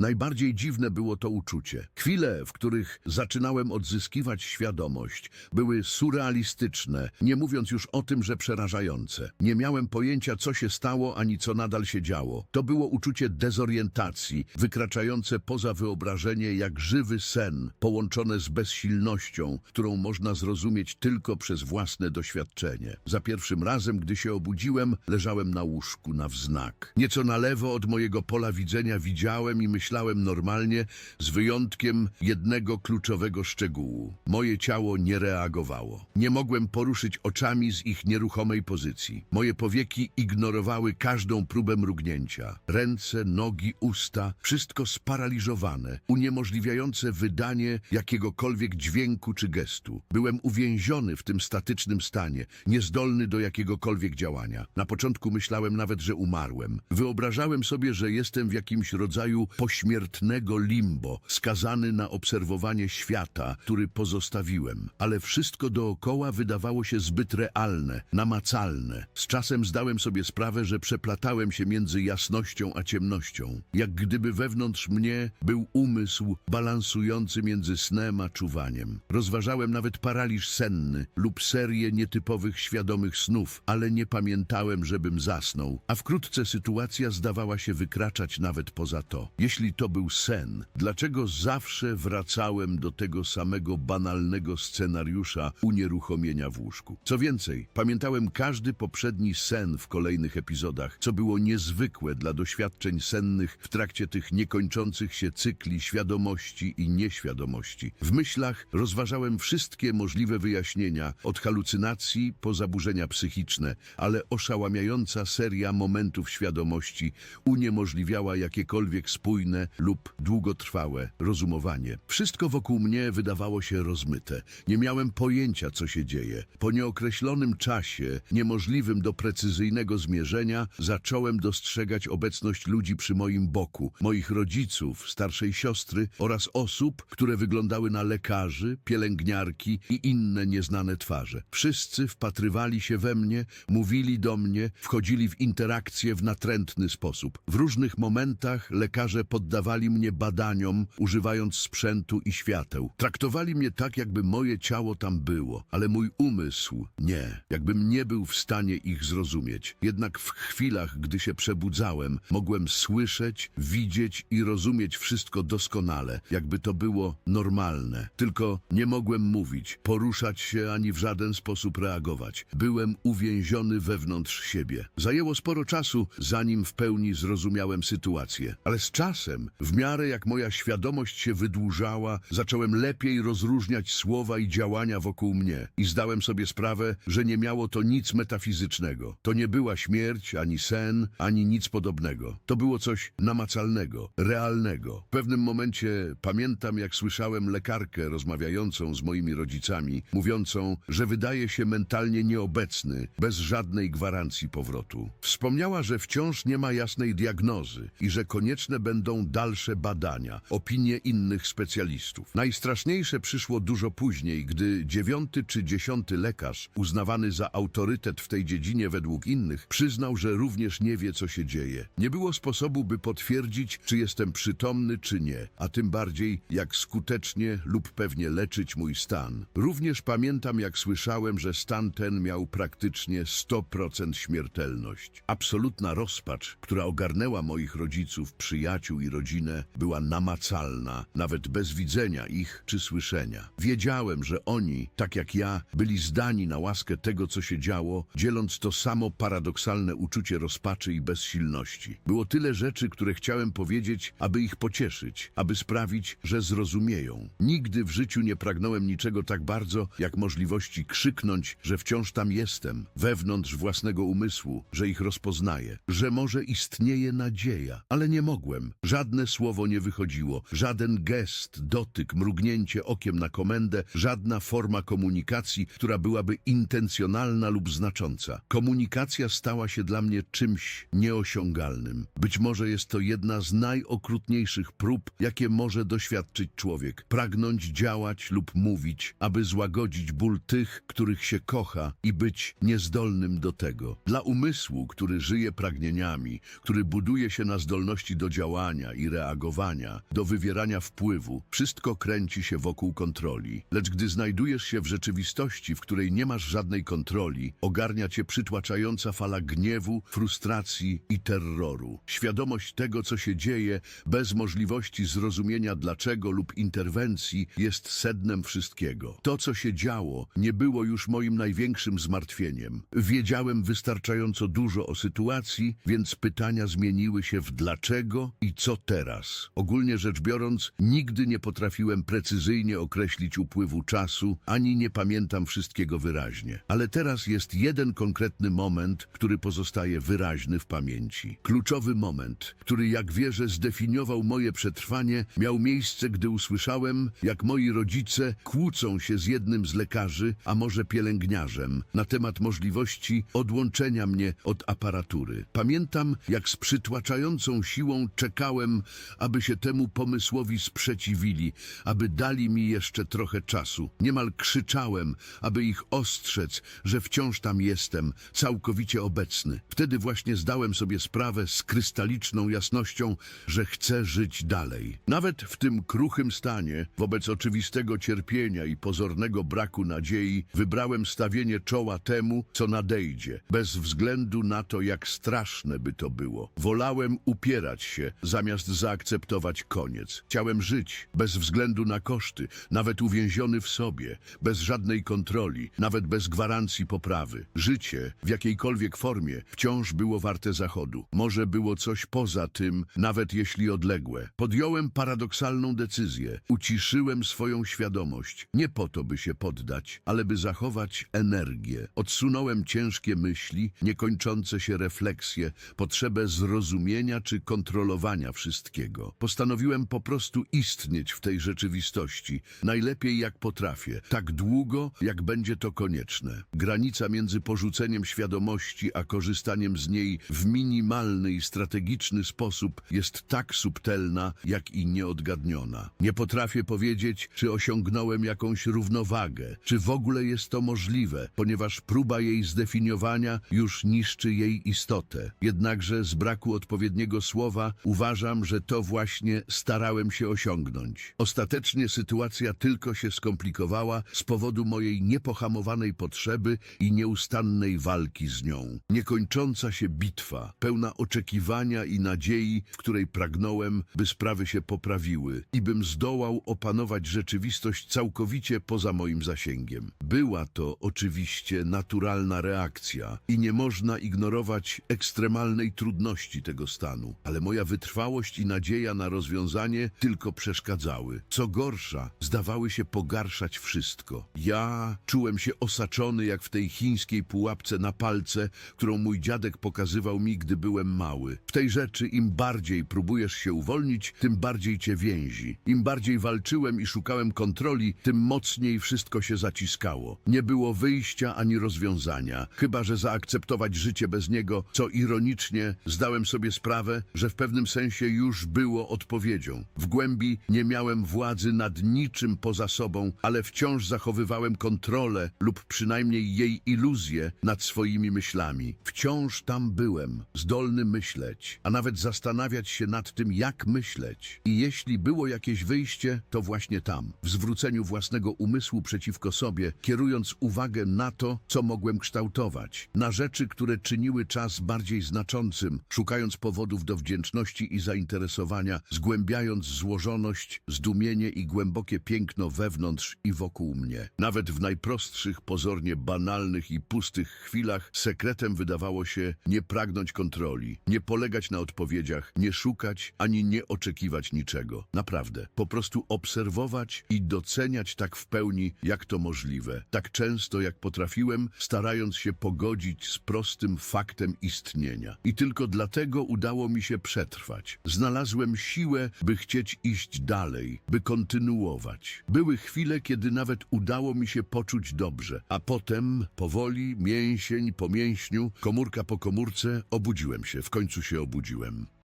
Najbardziej dziwne było to uczucie. Chwile, w których zaczynałem odzyskiwać świadomość, były surrealistyczne, nie mówiąc już o tym, że przerażające. Nie miałem pojęcia, co się stało, ani co nadal się działo. To było uczucie dezorientacji, wykraczające poza wyobrażenie jak żywy sen, połączone z bezsilnością, którą można zrozumieć tylko przez własne doświadczenie. Za pierwszym razem, gdy się obudziłem, leżałem na łóżku na wznak. Nieco na lewo od mojego pola widzenia widziałem i myślałem normalnie, z wyjątkiem jednego kluczowego szczegółu. Moje ciało nie reagowało. Nie mogłem poruszyć oczami z ich nieruchomej pozycji. Moje powieki ignorowały każdą próbę mrugnięcia. Ręce, nogi, usta, wszystko sparaliżowane, uniemożliwiające wydanie jakiegokolwiek dźwięku czy gestu. Byłem uwięziony w tym statycznym stanie, niezdolny do jakiegokolwiek działania. Na początku myślałem nawet, że umarłem. Wyobrażałem sobie, że jestem w jakimś rodzaju pośmiertnego limbo, skazany na obserwowanie świata, który pozostawiłem. Ale wszystko dookoła wydawało się zbyt realne, namacalne. Z czasem zdałem sobie sprawę, że przeplatałem się między jasnością a ciemnością. Jak gdyby wewnątrz mnie był umysł balansujący między snem a czuwaniem. Rozważałem nawet paraliż senny lub serię nietypowych świadomych snów, ale nie pamiętałem, żebym zasnął, a wkrótce sytuacja zdawała się wykraczać nawet poza to. Jeśli to był sen, dlaczego zawsze wracałem do tego samego banalnego scenariusza unieruchomienia w łóżku? Co więcej, pamiętałem każdy poprzedni sen w kolejnych epizodach, co było niezwykłe dla doświadczeń sennych w trakcie tych niekończących się cykli świadomości i nieświadomości. W myślach rozważałem wszystkie możliwe wyjaśnienia, od halucynacji po zaburzenia psychiczne, ale oszałamiająca seria momentów świadomości uniemożliwiała jakiekolwiek spójne lub długotrwałe rozumowanie. Wszystko wokół mnie wydawało się rozmyte. Nie miałem pojęcia, co się dzieje. Po nieokreślonym czasie, niemożliwym do precyzyjnego zmierzenia, zacząłem dostrzegać obecność ludzi przy moim boku, moich rodziców, starszej siostry oraz osób, które wyglądały na lekarzy, pielęgniarki i inne nieznane twarze. Wszyscy wpatrywali się we mnie, mówili do mnie, wchodzili w interakcję w natrętny sposób. W różnych momentach lekarze poddawali mnie badaniom, używając sprzętu i świateł. Traktowali mnie tak, jakby moje ciało tam było, ale mój umysł nie, jakbym nie był w stanie ich zrozumieć. Jednak w chwilach, gdy się przebudzałem, mogłem słyszeć, widzieć i rozumieć wszystko doskonale, jakby to było normalne. Tylko nie mogłem mówić, poruszać się ani w żaden sposób reagować. Byłem uwięziony wewnątrz siebie. Zajęło sporo czasu, zanim w pełni zrozumiałem sytuację. Ale z czasem, w miarę jak moja świadomość się wydłużała, zacząłem lepiej rozróżniać słowa i działania wokół mnie i zdałem sobie sprawę, że nie miało to nic metafizycznego. To nie była śmierć, ani sen, ani nic podobnego. To było coś namacalnego, realnego. W pewnym momencie pamiętam, jak słyszałem lekarkę rozmawiającą z moimi rodzicami, mówiącą, że wydaje się mentalnie nieobecny, bez żadnej gwarancji powrotu. Wspomniała, że wciąż nie ma jasnej diagnozy i że konieczne będą dalsze badania, opinie innych specjalistów. Najstraszniejsze przyszło dużo później, gdy dziewiąty czy dziesiąty lekarz, uznawany za autorytet w tej dziedzinie według innych, przyznał, że również nie wie, co się dzieje. Nie było sposobu, by potwierdzić, czy jestem przytomny, czy nie, a tym bardziej, jak skutecznie lub pewnie leczyć mój stan. Również pamiętam, jak słyszałem, że stan ten miał praktycznie 100% śmiertelność. Absolutna rozpacz, która ogarnęła moich rodziców, przyjaciół i rodzinę, była namacalna, nawet bez widzenia ich czy słyszenia. Wiedziałem, że oni, tak jak ja, byli zdani na łaskę tego, co się działo, dzieląc to samo paradoksalne uczucie rozpaczy i bezsilności. Było tyle rzeczy, które chciałem powiedzieć, aby ich pocieszyć, aby sprawić, że zrozumieją. Nigdy w życiu nie pragnąłem niczego tak bardzo, jak możliwości krzyknąć, że wciąż tam jestem, wewnątrz własnego umysłu, że ich rozpoznaję, że może istnieje nadzieja, ale nie mogłem. Żadne słowo nie wychodziło, żaden gest, dotyk, mrugnięcie okiem na komendę, żadna forma komunikacji, która byłaby intencjonalna lub znacząca. Komunikacja stała się dla mnie czymś nieosiągalnym. Być może jest to jedna z najokrutniejszych prób, jakie może doświadczyć człowiek. Pragnąć działać lub mówić, aby złagodzić ból tych, których się kocha i być niezdolnym do tego. Dla umysłu, który żyje pragnieniami, który buduje się na zdolności do działania myślenia i reagowania, do wywierania wpływu. Wszystko kręci się wokół kontroli. Lecz gdy znajdujesz się w rzeczywistości, w której nie masz żadnej kontroli, ogarnia cię przytłaczająca fala gniewu, frustracji i terroru. Świadomość tego, co się dzieje, bez możliwości zrozumienia dlaczego lub interwencji, jest sednem wszystkiego. To, co się działo, nie było już moim największym zmartwieniem. Wiedziałem wystarczająco dużo o sytuacji, więc pytania zmieniły się w dlaczego i co teraz. Ogólnie rzecz biorąc, nigdy nie potrafiłem precyzyjnie określić upływu czasu, ani nie pamiętam wszystkiego wyraźnie. Ale teraz jest jeden konkretny moment, który pozostaje wyraźny w pamięci. Kluczowy moment, który jak wierzę zdefiniował moje przetrwanie, miał miejsce, gdy usłyszałem, jak moi rodzice kłócą się z jednym z lekarzy, a może pielęgniarzem, na temat możliwości odłączenia mnie od aparatury. Pamiętam, jak z przytłaczającą siłą czekałem, aby się temu pomysłowi sprzeciwili, aby dali mi jeszcze trochę czasu. Niemal krzyczałem, aby ich ostrzec, że wciąż tam jestem, całkowicie obecny. Wtedy właśnie zdałem sobie sprawę z krystaliczną jasnością, że chcę żyć dalej. Nawet w tym kruchym stanie, wobec oczywistego cierpienia i pozornego braku nadziei, wybrałem stawienie czoła temu, co nadejdzie, bez względu na to, jak straszne by to było. Wolałem upierać się, zamiast zaakceptować koniec. Chciałem żyć, bez względu na koszty, nawet uwięziony w sobie, bez żadnej kontroli, nawet bez gwarancji poprawy. Życie, w jakiejkolwiek formie, wciąż było warte zachodu. Może było coś poza tym, nawet jeśli odległe. Podjąłem paradoksalną decyzję. Uciszyłem swoją świadomość. Nie po to, by się poddać, ale by zachować energię. Odsunąłem ciężkie myśli, niekończące się refleksje, potrzebę zrozumienia czy kontrolowania wszystkiego. Postanowiłem po prostu istnieć w tej rzeczywistości, najlepiej jak potrafię, tak długo, jak będzie to konieczne. Granica między porzuceniem świadomości a korzystaniem z niej w minimalny i strategiczny sposób jest tak subtelna, jak i nieodgadniona. Nie potrafię powiedzieć, czy osiągnąłem jakąś równowagę, czy w ogóle jest to możliwe, ponieważ próba jej zdefiniowania już niszczy jej istotę. Jednakże z braku odpowiedniego słowa uważam, że to właśnie starałem się osiągnąć. Ostatecznie sytuacja tylko się skomplikowała z powodu mojej niepohamowanej potrzeby i nieustannej walki z nią. Niekończąca się bitwa, pełna oczekiwania i nadziei, w której pragnąłem, by sprawy się poprawiły i bym zdołał opanować rzeczywistość całkowicie poza moim zasięgiem. Była to oczywiście naturalna reakcja i nie można ignorować ekstremalnej trudności tego stanu, ale moja wytrwałość i nadzieja na rozwiązanie tylko przeszkadzały. Co gorsza, zdawały się pogarszać wszystko. Ja czułem się osaczony jak w tej chińskiej pułapce na palce, którą mój dziadek pokazywał mi, gdy byłem mały. W tej rzeczy im bardziej próbujesz się uwolnić, tym bardziej cię więzi. Im bardziej walczyłem i szukałem kontroli, tym mocniej wszystko się zaciskało. Nie było wyjścia ani rozwiązania, chyba że zaakceptować życie bez niego, co ironicznie zdałem sobie sprawę, że w pewnym sensie już było odpowiedzią. W głębi nie miałem władzy nad niczym poza sobą, ale wciąż zachowywałem kontrolę lub przynajmniej jej iluzję nad swoimi myślami. Wciąż tam byłem, zdolny myśleć, a nawet zastanawiać się nad tym, jak myśleć. I jeśli było jakieś wyjście, to właśnie tam, w zwróceniu własnego umysłu przeciwko sobie, kierując uwagę na to, co mogłem kształtować, na rzeczy, które czyniły czas bardziej znaczącym, szukając powodów do wdzięczności i zainteresowania, zgłębiając złożoność, zdumienie i głębokie piękno wewnątrz i wokół mnie. Nawet w najprostszych, pozornie banalnych i pustych chwilach sekretem wydawało się nie pragnąć kontroli, nie polegać na odpowiedziach, nie szukać ani nie oczekiwać niczego. Naprawdę, po prostu obserwować i doceniać tak w pełni, jak to możliwe. Tak często, jak potrafiłem, starając się pogodzić z prostym faktem istnienia. I tylko dlatego udało mi się przetrwać. Znalazłem siłę, by chcieć iść dalej, by kontynuować. Były chwile, kiedy nawet udało mi się poczuć dobrze, a potem, powoli, mięsień po mięśniu, komórka po komórce, obudziłem się, w końcu się obudziłem.